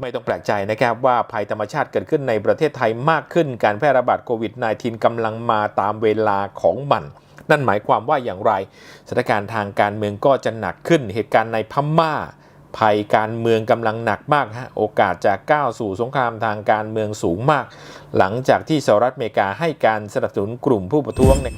ไม่ต้องแปลกใจนะครับว่าภัยธรรมชาติเกิดขึ้นในประเทศไทยมากขึ้นการแพร่ระบาดโควิด -19 กำลังมาตามเวลาของมัน นั่นหมายความว่าอย่างไรสถานการณ์ทางการเมืองก็จะหนักขึ้นเหตุการณ์ในพม่า ภัยการเมืองกำลังหนักมากฮะโอกาสจะก้าวสู่สงครามทางการเมืองสูงมาก หลังจากที่สหรัฐอเมริกาให้การสนับสนุนกลุ่มผู้ประท้วงใน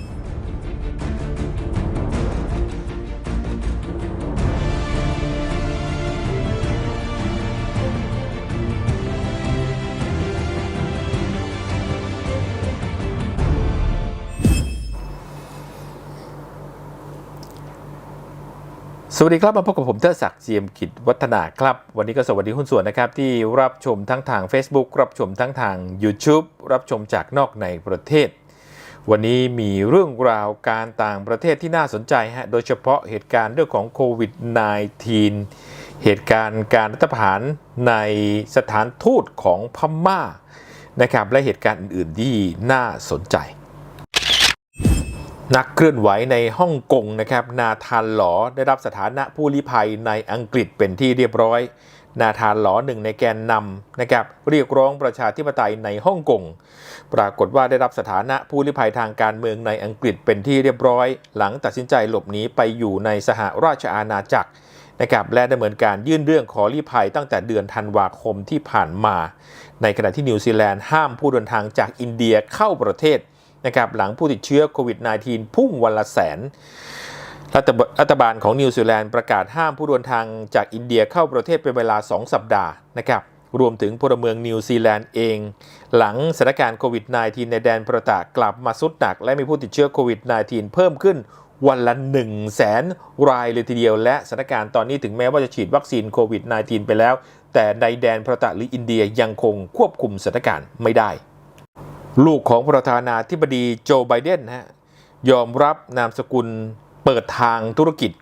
สวัสดีครับมาพบกับผมเทอศักดิ์เจียมกิจวัฒนาครับ วันนี้ก็สวัสดีหุ้นส่วนนะครับ ที่รับชมทั้งทาง Facebook รับชมทั้งทาง YouTube รับชมจากนอกในประเทศ วันนี้มีเรื่องราวการต่างประเทศที่น่าสนใจฮะโดยเฉพาะเหตุการณ์เรื่องของโควิด -19 เหตุการณ์การรัฐประหารในสถานทูตของพม่านะครับและเหตุการณ์อื่นๆที่น่าสนใจ นักเคลื่อนไหวในฮ่องกงนะครับนาธานหลอได้รับสถานะผู้ลี้ภัยในอังกฤษเป็นที่เรียบร้อย นาธานหลอหนึ่งในแกนนำนะครับเรียกร้องประชาธิปไตยในฮ่องกงปรากฏว่าได้รับสถานะผู้ลี้ภัยทางการเมืองในอังกฤษเป็นที่เรียบร้อย หลังตัดสินใจหลบหนีไปอยู่ในสหราชอาณาจักรนะครับและดำเนินการยื่นเรื่องขอลี้ภัยตั้งแต่เดือนธันวาคมที่ผ่านมา ในขณะที่นิวซีแลนด์ห้ามผู้เดินทางจากอินเดียเข้าประเทศ นะครับหลังผู้ติดเชื้อโควิด -19 พุ่งวันละแสนรัฐบบาลของนิวซีแลนด์ประกาศห้ามผู้เดินทางจากอินเดียเข้าประเทศเป็นเวลา 2 สัปดาห์นะครับรวมถึงพลเมืองนิวซีแลนด์เอง หลังสถานการณ์โควิด -19 ในแดนประตากลับมาสุดหนัก และมีผู้ติดเชื้อโควิด -19 เพิ่มขึ้นวันละ 1 0 0 0 0แสนรายเลยทีเดียว และสถานการณ์ตอนนี้ถึงแม้ว่าจะฉีดวัคซีนโควิด -19 ไปแล้ว แต่ในแดนประตะหรืออินเดียยังคงควบคุมสถานการณ์ไม่ได้ ลูกของประธานาธิบดีโจไบเดนฮะยอมรับนามสกุลเปิดทางธุรกิจ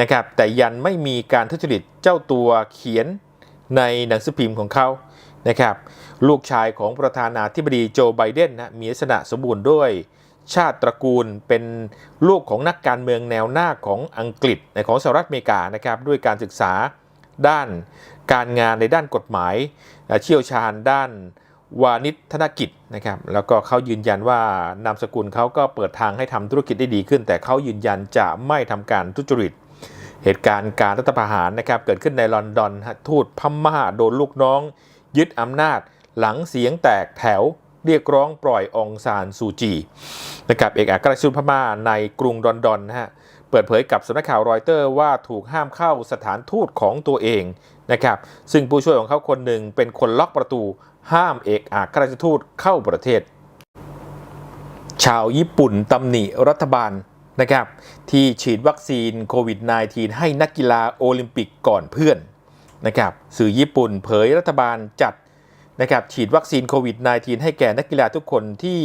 นะครับแต่ยันไม่มีการทุจริตเจ้าตัวเขียนในหนังสือพิมพ์ของเขานะครับลูกชายของประธานาธิบดีโจไบเดนนะมีลักษณะสมบูรณ์ด้วยชาติตระกูลเป็นลูกของนักการเมืองแนวหน้าของอังกฤษในของสหรัฐอเมริกานะครับด้วยการศึกษาด้านการงานในด้านกฎหมายเชี่ยวชาญด้าน วานิชธนกิจนะครับแล้วก็เขายืนยันว่านามสกุลเขาก็เปิดทางให้ทำธุรกิจได้ดีขึ้น แต่เขายืนยันจะไม่ทำการทุจริต เหตุการณ์การรัฐประหารนะครับเกิดขึ้นในลอนดอนฮะทูตพม่าโดนลูกน้อง ยึดอำนาจหลังเสียงแตกแถวเรียกร้องปล่อยองซานซูจีนะครับเอกอัครราชทูตพม่าในกรุงลอนดอนนะฮะเปิดเผยกับสำนักข่าวรอยเตอร์ว่าถูกห้ามเข้าสถานทูตของตัวเองนะครับซึ่งผู้ช่วยของเขาคนหนึ่งเป็นคนล็อกประตู ห้ามเอกอัครราชทูตเข้าประเทศ ชาวญี่ปุ่นตำหนิรัฐบาลนะครับ ที่ฉีดวัคซีนโควิด -19 ให้นักกีฬาโอลิมปิกก่อนเพื่อนนะครับสื่อญี่ปุ่นเผยรัฐบาลจัดนะครับฉีดวัคซีนโควิด -19 ให้แก่นักกีฬาทุกคนที่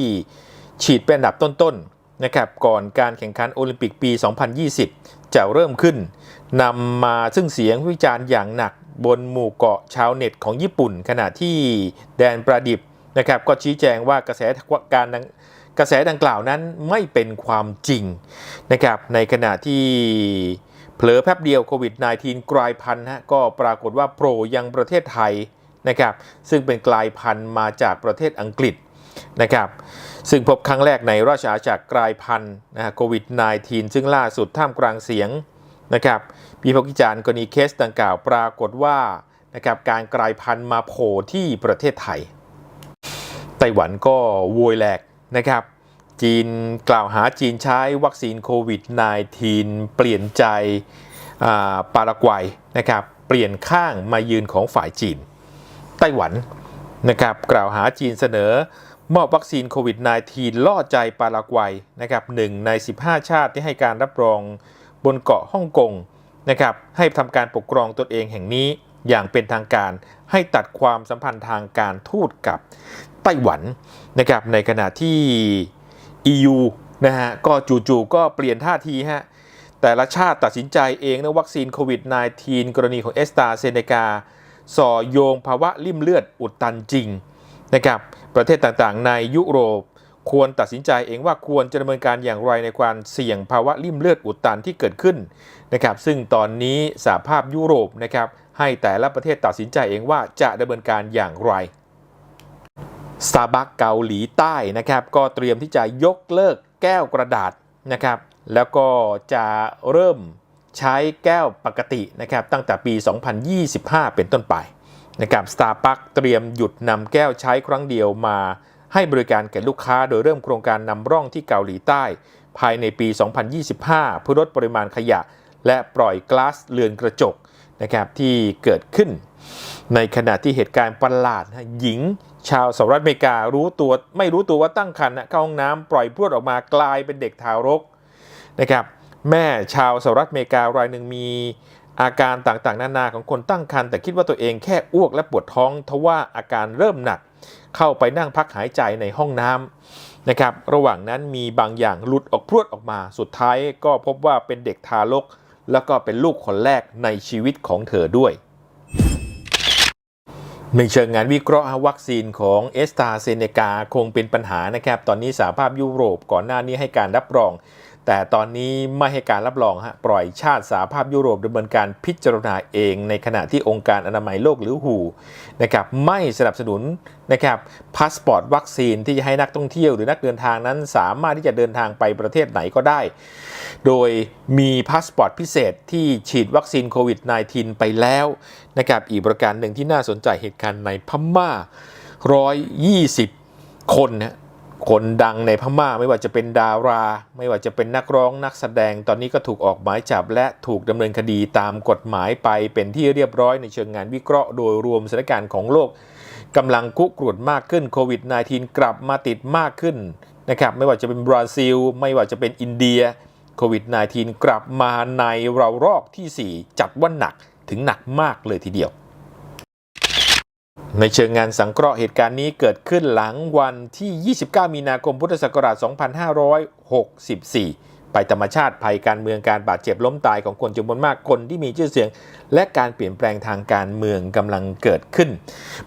ฉีดเป็นอันดับต้นๆนะครับก่อนการแข่งขันโอลิมปิกปี 2020 จะเริ่มขึ้นนำมาซึ่งเสียงวิจารณ์อย่างหนัก บนหมู่เกาะชาวเน็ตของญี่ปุ่น ขณะที่แดนประดิบนะครับก็ชี้แจงว่ากระแสการกระแสดังกล่าวนั้นไม่เป็นความจริงนะครับในขณะที่เผลอแป๊บเดียวโควิด -19 กลายพันธุ์ฮะก็ปรากฏว่าโผล่ยังประเทศไทยนะครับซึ่งเป็นกลายพันธุ์มาจากประเทศอังกฤษนะครับซึ่งพบครั้งแรกในราชอาณาจักรกลายพันธุ์นะฮะโควิด -19 ซึ่งล่าสุดท่ามกลางเสียงนะครับ มีพกิจารณ์กรณีเคสดังกล่าวปรากฏว่านะครับการกลายพันธุ์มาโผล่ที่ประเทศไทย ไต้หวันก็โวยแหลกนะครับ จีนกล่าวหาจีนใช้วัคซีนโควิด -19 เปลี่ยนใจปารากวัยนะครับเปลี่ยนข้างมายืนของฝ่ายจีน ไต้หวันนะครับกล่าวหาจีนเสนอมอบวัคซีนโควิด -19 ล่อใจปารากวัยนะครับหนึ่งใน 15 ชาติที่ให้การรับรองบนเกาะฮ่องกง นะครับให้ทำการปกครองตนเองแห่งนี้อย่างเป็นทางการให้ตัดความสัมพันธ์ทางการทูตกับไต้หวันนะครับในขณะที่ EU นะฮะก็จู่ๆก็เปลี่ยนท่าทีฮะแต่ละชาติตัดสินใจเองนะวัคซีนโควิด -19 กรณีของเอสตาเซเนกาส่อโยงภาวะริ่มเลือดอุดตันจริงนะครับประเทศต่างๆในยุโรป ควรตัดสินใจเองว่าควรจะดำเนินการอย่างไรในการเสี่ยงภาวะริ่มเลือดอุดตันที่เกิดขึ้นนะครับซึ่งตอนนี้สหภาพยุโรปนะครับให้แต่ละประเทศตัดสินใจเองว่าจะดำเนินการอย่างไรสตาร์บัคเกาหลีใต้นะครับก็เตรียมที่จะยกเลิกแก้วกระดาษนะครับแล้วก็จะเริ่มใช้แก้วปกตินะครับตั้งแต่ปี 2025 เป็นต้นไปนะครับสตาร์บัคเตรียมหยุดนำแก้วใช้ครั้งเดียวมา ให้บริการแก่ลูกค้าโดยเริ่มโครงการนำร่องที่เกาหลีใต้ ภายในปี 2025 เพื่อลดปริมาณขยะ และปล่อยก๊าซเรือนกระจกนะครับที่เกิดขึ้น ในขณะที่เหตุการณ์ประหลาดหญิง ชาวสหรัฐอเมริการู้ตัวไม่รู้ตัวว่าตั้งครรภ์เข้าห้องน้ำปล่อยพรวดออกมากลายเป็นเด็กทารกนะครับแม่ชาวสหรัฐอเมริการายหนึ่งมีอาการต่างๆ นานาของคนตั้งครรภ์แต่คิดว่าตัวเองแค่อ้วกและปวดท้องทว่าอาการเริ่มหนัก เข้าไปนั่งพักหายใจในห้องน้ำนะครับ ระหว่างนั้นมีบางอย่างหลุดออกพรวดออกมา สุดท้ายก็พบว่าเป็นเด็กทารก แล้วก็เป็นลูกคนแรกในชีวิตของเธอด้วยในเชิงงานวิเคราะห์วัคซีนของเอสตาเซเนกาคงเป็นปัญหานะครับ ตอนนี้สหภาพยุโรปก่อนหน้านี้ให้การรับรอง แต่ตอนนี้ไม่ให้การรับรองฮะปล่อยชาติสหภาพยุโรปดำเนินการพิจารณาเอง ในขณะที่องค์การอนามัยโลกหรือหูนะครับไม่สนับสนุนนะครับพาสปอร์ตวัคซีนที่จะให้นักท่องเที่ยวหรือนักเดินทางนั้นสามารถที่จะเดินทางไปประเทศไหนก็ได้ โดยมีพาสปอร์ตพิเศษที่ฉีดวัคซีนโควิด -19 ไปแล้วนะครับอีกประการหนึ่งที่น่าสนใจเหตุการณ์ในพม่า 120 คนนะ คนดังในพม่าไม่ว่าจะเป็นดารา ไม่ว่าจะเป็นนักร้องนักแสดงตอนนี้ก็ถูกออกหมายจับและถูกดำเนินคดีตามกฎหมายไปเป็นที่เรียบร้อยในเชิงงานวิเคราะห์โดยรวมสถานการณ์ของโลกกำลังคุกรุ่นมากขึ้นโควิด -19 กลับมาติดมากขึ้นนะครับไม่ว่าจะเป็นบราซิล ไม่ว่าจะเป็นอินเดียโควิด -19 กลับมาในเรารอกที่ 4 จัดว่าหนักถึงหนักมากเลยทีเดียว ในเชิงงานสังเคราะห์เหตุการณ์นี้เกิดขึ้นหลังวันที่ 29 มีนาคมพุทธศักราช 2564 ไปธรรมชาติภัยการเมืองการบาดเจ็บล้มตายของคนจำนวนมากคนที่มีชื่อเสียง และการเปลี่ยนแปลงทางการเมืองกำลังเกิดขึ้น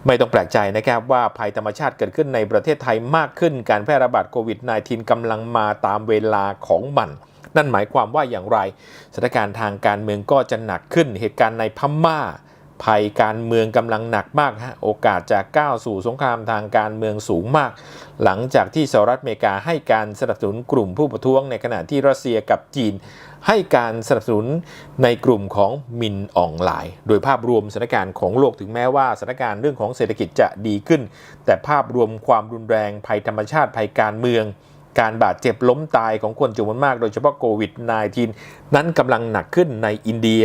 ไม่ต้องแปลกใจนะครับว่าภัยธรรมชาติเกิดขึ้นในประเทศไทยมากขึ้น การแพร่ระบาดโควิด -19 กำลังมาตามเวลาของมันนั่นหมายความว่าอย่างไรสถานการณ์ทางการเมืองก็จะหนักขึ้นเหตุการณ์ในพม่า ภัยการเมืองกำลังหนักมากฮะโอกาสจะก้าวสู่สงครามทางการเมืองสูงมาก หลังจากที่สหรัฐอเมริกาให้การสนับสนุนกลุ่มผู้ประท้วงในขณะที่รัสเซียกับจีน ให้การสนับสนุนในกลุ่มของมินออนไลน์โดยภาพรวมสถานการณ์ของโลกถึงแม้ว่าสถานการณ์เรื่องของเศรษฐกิจจะดีขึ้น แต่ภาพรวมความรุนแรงภัยธรรมชาติภัยการเมืองการบาดเจ็บล้มตายของคนจำนวนมากโดยเฉพาะโควิด -19 นั้นกำลังหนักขึ้นในอินเดีย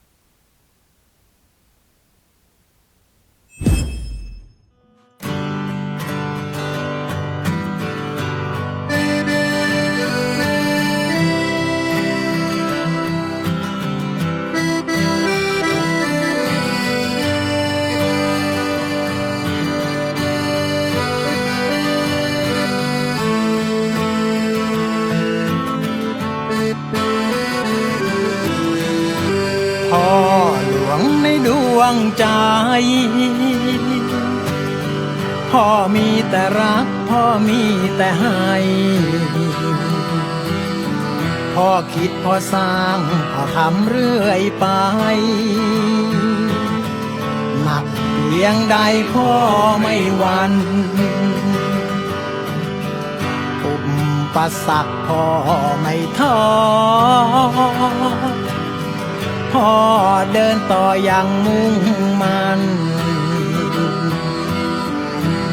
วงใจ พ่อมีแต่รัก พ่อมีแต่ให้ พ่อคิดพ่อสร้าง พ่อทำเรื่อยไป หนักเพียงใดพ่อไม่หวันอุปสรรคพ่อไม่ท้อ พ่อเดินต่ออย่างมุ่งมัน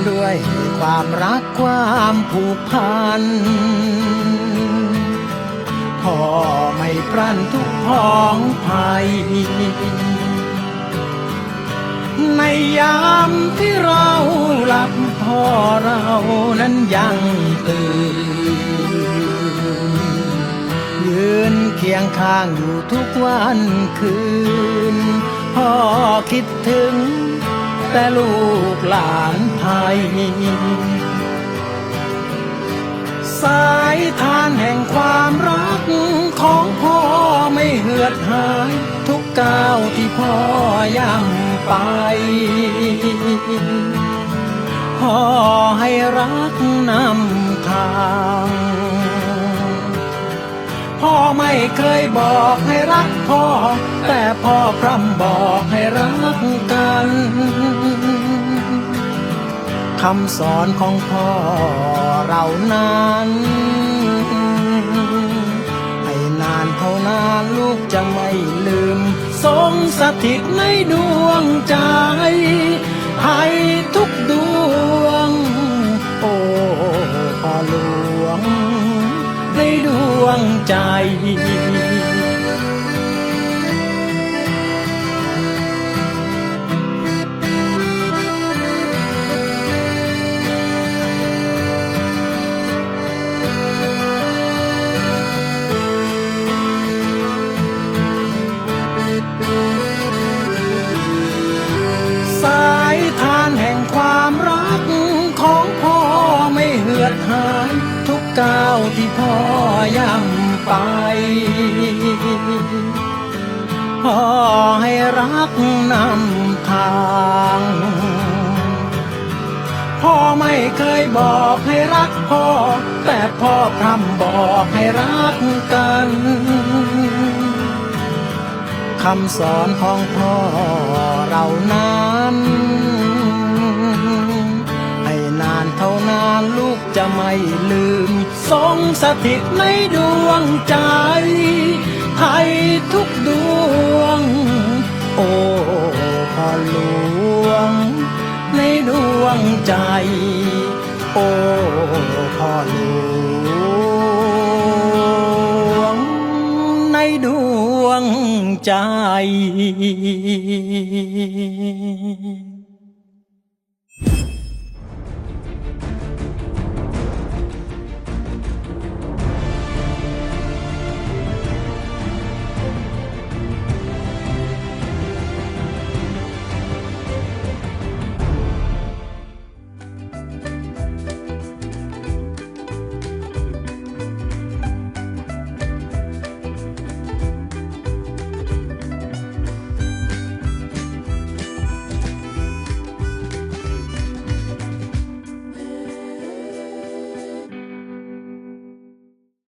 ด้วยความรักความผูกพัน พ่อไม่พลันทุกพ้องภัย ในยามที่เราหลับพ่อเรานั้นยังตื่น ยืนเคียงข้างอยู่ทุกวันคืน พ่อคิดถึง แต่แต่ลูกหลานไทยสายทานแห่งความรักของพ่อไม่เหือดหาย ทุกก้าวที่พ่อย่ำไป พ่อให้รักนำทาง พ่อไม่เคยบอกให้รักพ่อ แต่พ่อพร่ำบอกให้รักกันคำสอนของพ่อเรานั้นให้นานเท่านานลูกจะไม่ลืม ทรงสถิตในดวงใจให้ทุกดวง โอ้พ่อหลวง วงใจ สายทานแห่งความรักของพ่อไม่เหือดหายทุกก้าวที่พ่อ ย่ำไปพ่อให้รักนำทางพ่อไม่เคยบอกให้รักพ่อ แต่พ่อพร่ำบอกให้รักกันคำสอนของพ่อเรานั้นให้นาน เท่านานลูกจะไม่ลืม ทรงสถิตในดวงใจให้ทุกดวง โอ้พ่อหลวง ในดวงใจ โอ้พ่อหลวง ในดวงใจ